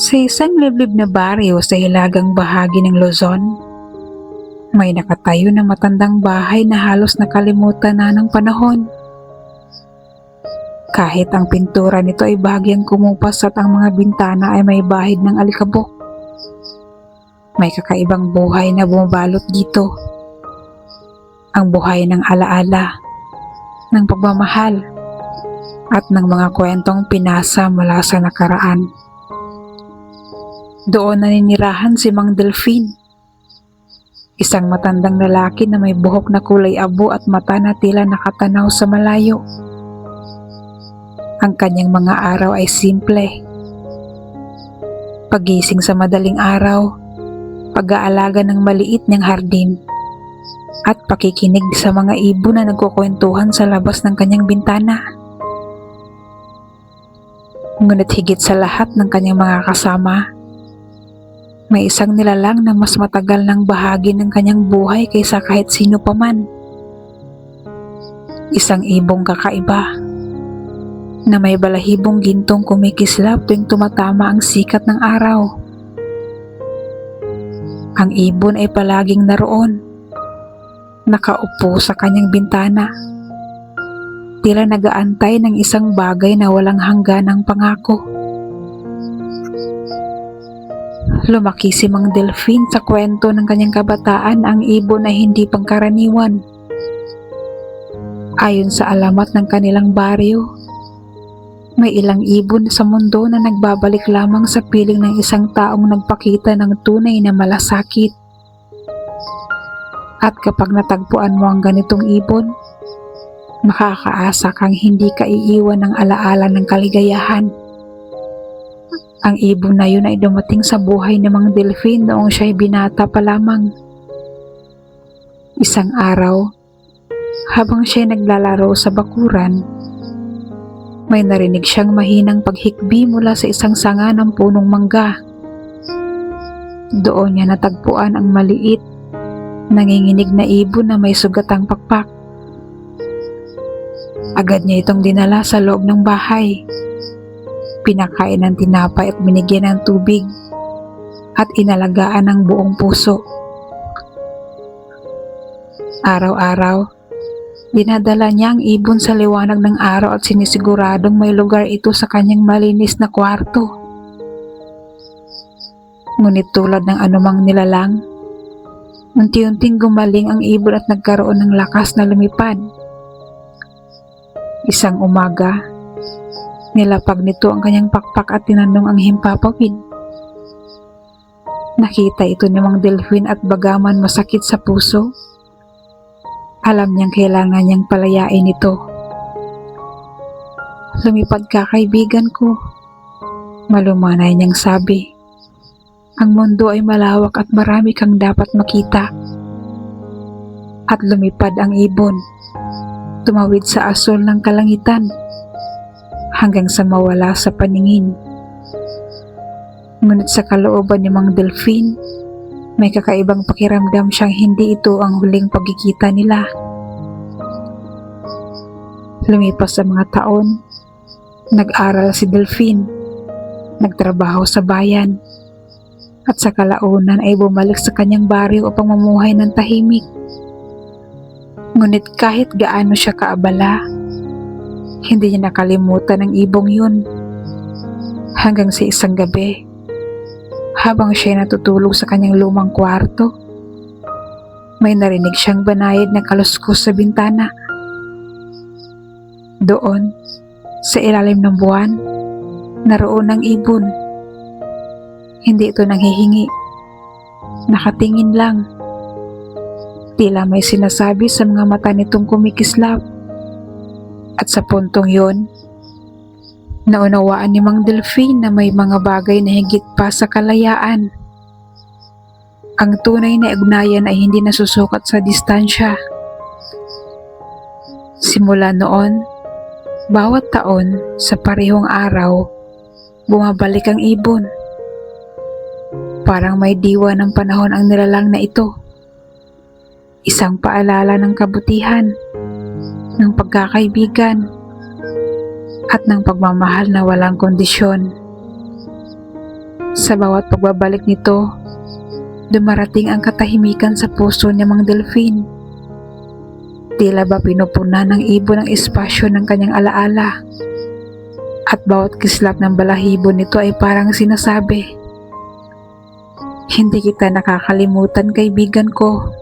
Sa isang liblib na baryo sa hilagang bahagi ng Luzon, may nakatayo na matandang bahay na halos nakalimutan na ng panahon. Kahit ang pintura nito ay bahagyang kumupas at ang mga bintana ay may bahid ng alikabok. May kakaibang buhay na bumabalot dito. Ang buhay ng alaala, ng pagmamahal, at ng mga kwentong pinasa mula sa nakaraan. Doon naninirahan si Mang Delphine. Isang matandang lalaki na may buhok na kulay abo at mata na tila nakatanaw sa malayo. Ang kanyang mga araw ay simple. Pagising sa madaling araw, pag-aalaga ng maliit niyang hardin, at pakikinig sa mga ibon na nagkukwentuhan sa labas ng kanyang bintana. Ngunit higit sa lahat ng kanyang mga kasama, may isang nilalang na mas matagal ng bahagi ng kanyang buhay kaysa kahit sino pa man. Isang ibong kakaiba na may balahibong gintong kumikislap tuwing tumatama ang sikat ng araw. Ang ibon ay palaging naroon, nakaupo sa kanyang bintana. Tila nagaantay ng isang bagay na walang hangganang pangako. Lumaki si Mang Delphine sa kwento ng kanyang kabataan ang ibon na hindi pangkaraniwan. Ayon sa alamat ng kanilang baryo, may ilang ibon sa mundo na nagbabalik lamang sa piling ng isang taong nagpakita ng tunay na malasakit. At kapag natagpuan mo ang ganitong ibon, makakaasa kang hindi ka iiwan ng alaala ng kaligayahan. Ang ibon na yun ay dumating sa buhay ng mga delfin noong siya'y binata pa lamang. Isang araw, habang siya'y naglalaro sa bakuran, may narinig siyang mahinang paghikbi mula sa isang sanga ng punong mangga. Doon niya natagpuan ang maliit, nanginginig na ibon na may sugatang pakpak. Agad niya itong dinala sa loob ng bahay pinakain ng tinapay at binigyan ng tubig at inalagaan ng buong puso. Araw-araw, dinadala niya ang ibon sa liwanag ng araw at sinisiguradong may lugar ito sa kanyang malinis na kwarto. Ngunit tulad ng anumang nilalang, unti-unting gumaling ang ibon at nagkaroon ng lakas na lumipad. Isang umaga, Nilapag nito ang kanyang pakpak at tinanong ang himpapawid. Nakita ito ni Mang Delphine at bagaman masakit sa puso. Alam niyang kailangan niyang palayain ito. Lumipad ka kaibigan ko. Malumanay niyang sabi. Ang mundo ay malawak at marami kang dapat makita. At lumipad ang ibon. Tumawid sa asol ng kalangitan hanggang sa mawala sa paningin. Ngunit sa kalooban ni Mang Delphine, may kakaibang pakiramdam siyang hindi ito ang huling pagkikita nila. Lumipas sa mga taon, nag-aral si Delphine, nagtrabaho sa bayan, at sa kalaunan ay bumalik sa kanyang baryo upang mamuhay ng tahimik. Ngunit kahit gaano siya kaabala, hindi niya nakalimutan ang ibong yun. Hanggang sa isang gabi, habang siya natutulog sa kanyang lumang kwarto, may narinig siyang banayad na kaluskos sa bintana. Doon, sa ilalim ng buwan, naroon ang ibon. Hindi ito nanghihingi. Nakatingin lang. Tila may sinasabi sa mga mata nitong kumikislap. At sa puntong yun, Naunawaan ni Mang Delphine na may mga bagay na higit pa sa kalayaan. Ang tunay na ugnayan ay hindi nasusukat sa distansya. Simula noon, bawat taon sa parehong araw, bumabalik ang ibon. Parang may diwa ng panahon ang nilalang na ito. Isang paalala ng kabutihan, ng pagkakaibigan, at ng pagmamahal na walang kondisyon. Sa bawat pagbabalik nito, dumarating ang katahimikan sa puso ni Mang Delphine. Tila ba pinupuna ng ibon ang espasyo ng kanyang alaala. At bawat kislap ng balahibo nito ay parang sinasabi, Hindi kita nakakalimutan kaibigan ko.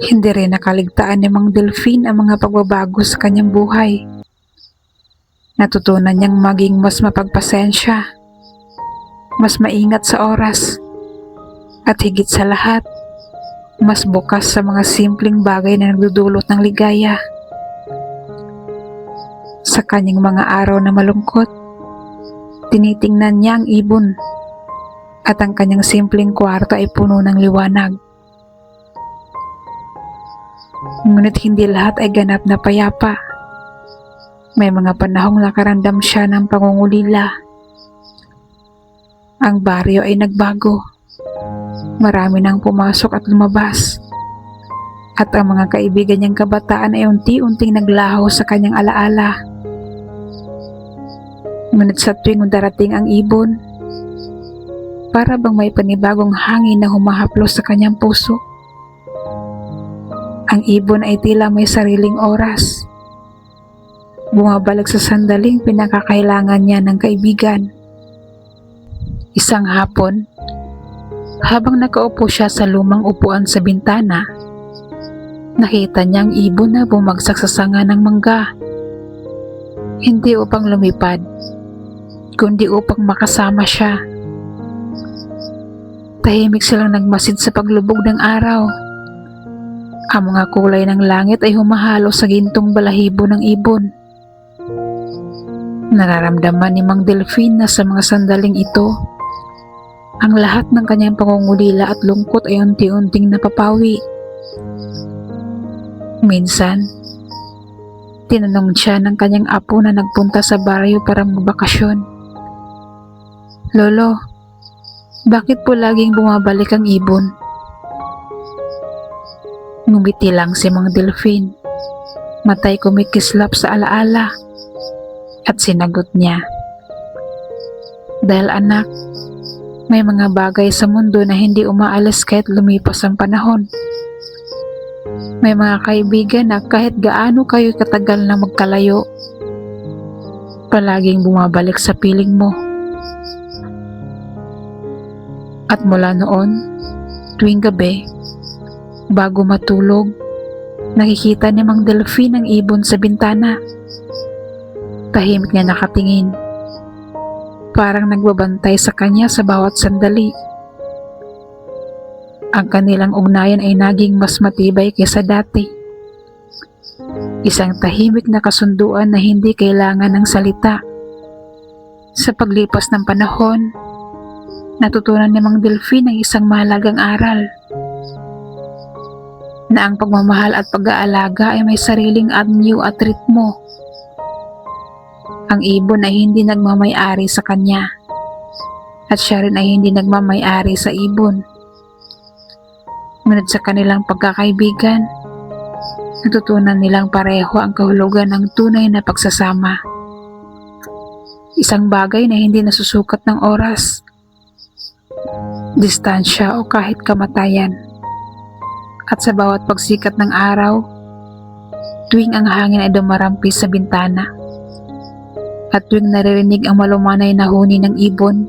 Hindi rin nakaligtaan ni Mang Delphine ang mga pagbabago sa kanyang buhay. Natutunan niyang maging mas mapagpasensya, mas maingat sa oras, at higit sa lahat, mas bukas sa mga simpleng bagay na nagdudulot ng ligaya. Sa kanyang mga araw na malungkot, tinitingnan niya ang ibon at ang kanyang simpleng kwarto ay puno ng liwanag. Ngunit hindi lahat ay ganap na payapa. May mga panahong nakaramdam siya ng pangungulila. Ang baryo ay nagbago. Marami nang pumasok at lumabas. At ang mga kaibigan niyang kabataan ay unti-unting naglaho sa kanyang alaala. Ngunit sa tuwing darating ang ibon, para bang may panibagong hangin na humahaplos sa kanyang puso. Ang ibon ay tila may sariling oras. Bumabalik sa sandaling pinakakailangan niya ng kaibigan. Isang hapon, habang nakaupo siya sa lumang upuan sa bintana, nakita niya ang ibon na bumagsak sa sanga ng mangga. Hindi upang lumipad, kundi upang makasama siya. Tahimik silang nagmasid sa paglubog ng araw. Ang mga kulay ng langit ay humahalo sa gintong balahibo ng ibon. Nararamdaman ni Mang Delphine na sa mga sandaling ito, ang lahat ng kanyang pangungulila at lungkot ay unti-unting napapawi. Minsan, tinanong siya ng kanyang apo na nagpunta sa baryo para magbakasyon. Lolo, bakit po laging bumabalik ang ibon? Ngumiti lang si Mang Delphine. Matay kumikislap sa alaala. At sinagot niya. Dahil anak, may mga bagay sa mundo na hindi umaalis kahit lumipas ang panahon. May mga kaibigan na kahit gaano kayo katagal na magkalayo, palaging bumabalik sa piling mo. At mula noon, tuwing gabi, bago matulog, nakikita ni Mang Delphine ang ibon sa bintana. Tahimik niya nakatingin. Parang nagbabantay sa kanya sa bawat sandali. Ang kanilang ugnayan ay naging mas matibay kaysa dati. Isang tahimik na kasunduan na hindi kailangan ng salita. Sa paglipas ng panahon, natutunan ni Mang Delphine ang isang mahalagang aral na ang pagmamahal at pag-aalaga ay may sariling anyo at ritmo. Ang ibon ay hindi nagmamay-ari sa kanya at siya rin ay hindi nagmamay-ari sa ibon. Ngunit sa kanilang pagkakaibigan, natutunan nilang pareho ang kahulugan ng tunay na pagsasama. Isang bagay na hindi nasusukat ng oras, distansya o kahit kamatayan. At sa bawat pagsikat ng araw, tuwing ang hangin ay dumarampi sa bintana, at tuwing naririnig ang malumanay na huni ng ibon,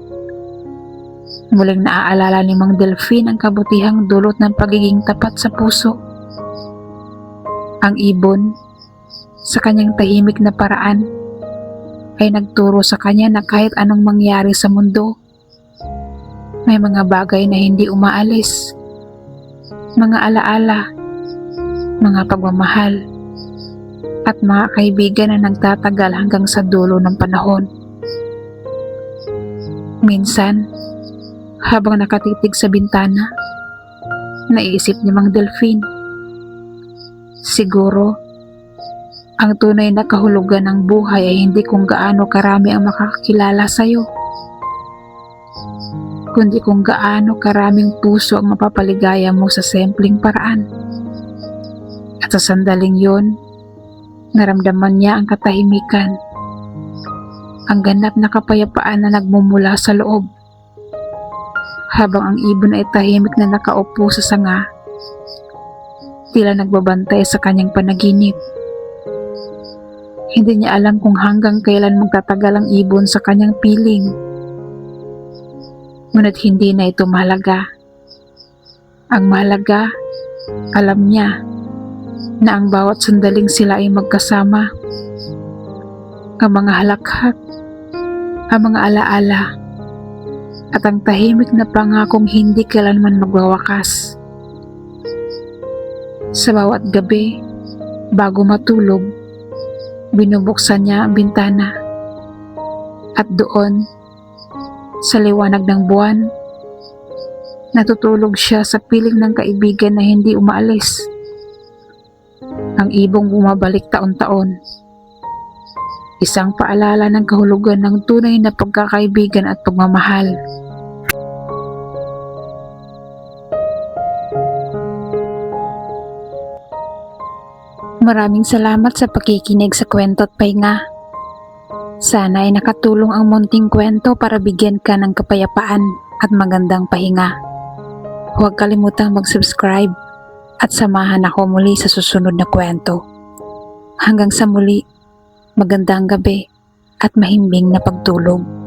muling naaalala ni Mang Delphine ang kabutihang dulot ng pagiging tapat sa puso. Ang ibon, sa kanyang tahimik na paraan, ay nagturo sa kanya na kahit anong mangyari sa mundo, may mga bagay na hindi umaalis mga alaala, mga pagmamahal, at mga kaibigan na nagtatagal hanggang sa dulo ng panahon. Minsan, habang nakatitig sa bintana, naisip ni Mang Delphine, siguro, ang tunay na kahulugan ng buhay ay hindi kung gaano karami ang makakakilala sa'yo, kundi kung gaano karaming puso ang mapapaligaya mo sa simpleng paraan. At sa sandaling yon, naramdaman niya ang katahimikan, ang ganap na kapayapaan na nagmumula sa loob. Habang ang ibon ay tahimik na nakaupo sa sanga, tila nagbabantay sa kanyang panaginip. Hindi niya alam kung hanggang kailan magtatagal ang ibon sa kanyang piling. Ngunit hindi na ito mahalaga. Ang mahalaga, alam niya na ang bawat sandaling sila ay magkasama. Ang mga halakhak, ang mga alaala, at ang tahimik na pangakong hindi kailanman magwawakas. Sa bawat gabi, bago matulog, binubuksan niya ang bintana. At doon, sa liwanag ng buwan, natutulog siya sa piling ng kaibigan na hindi umaalis. Ang ibong bumabalik taon-taon. Isang paalala ng kahulugan ng tunay na pagkakaibigan at pagmamahal. Maraming salamat sa pakikinig sa kwento at pahinga. Sana ay nakatulong ang munting kwento para bigyan ka ng kapayapaan at magandang pahinga. Huwag kalimutang mag-subscribe at samahan ako muli sa susunod na kwento. Hanggang sa muli, magandang gabi at mahimbing na pagtulog.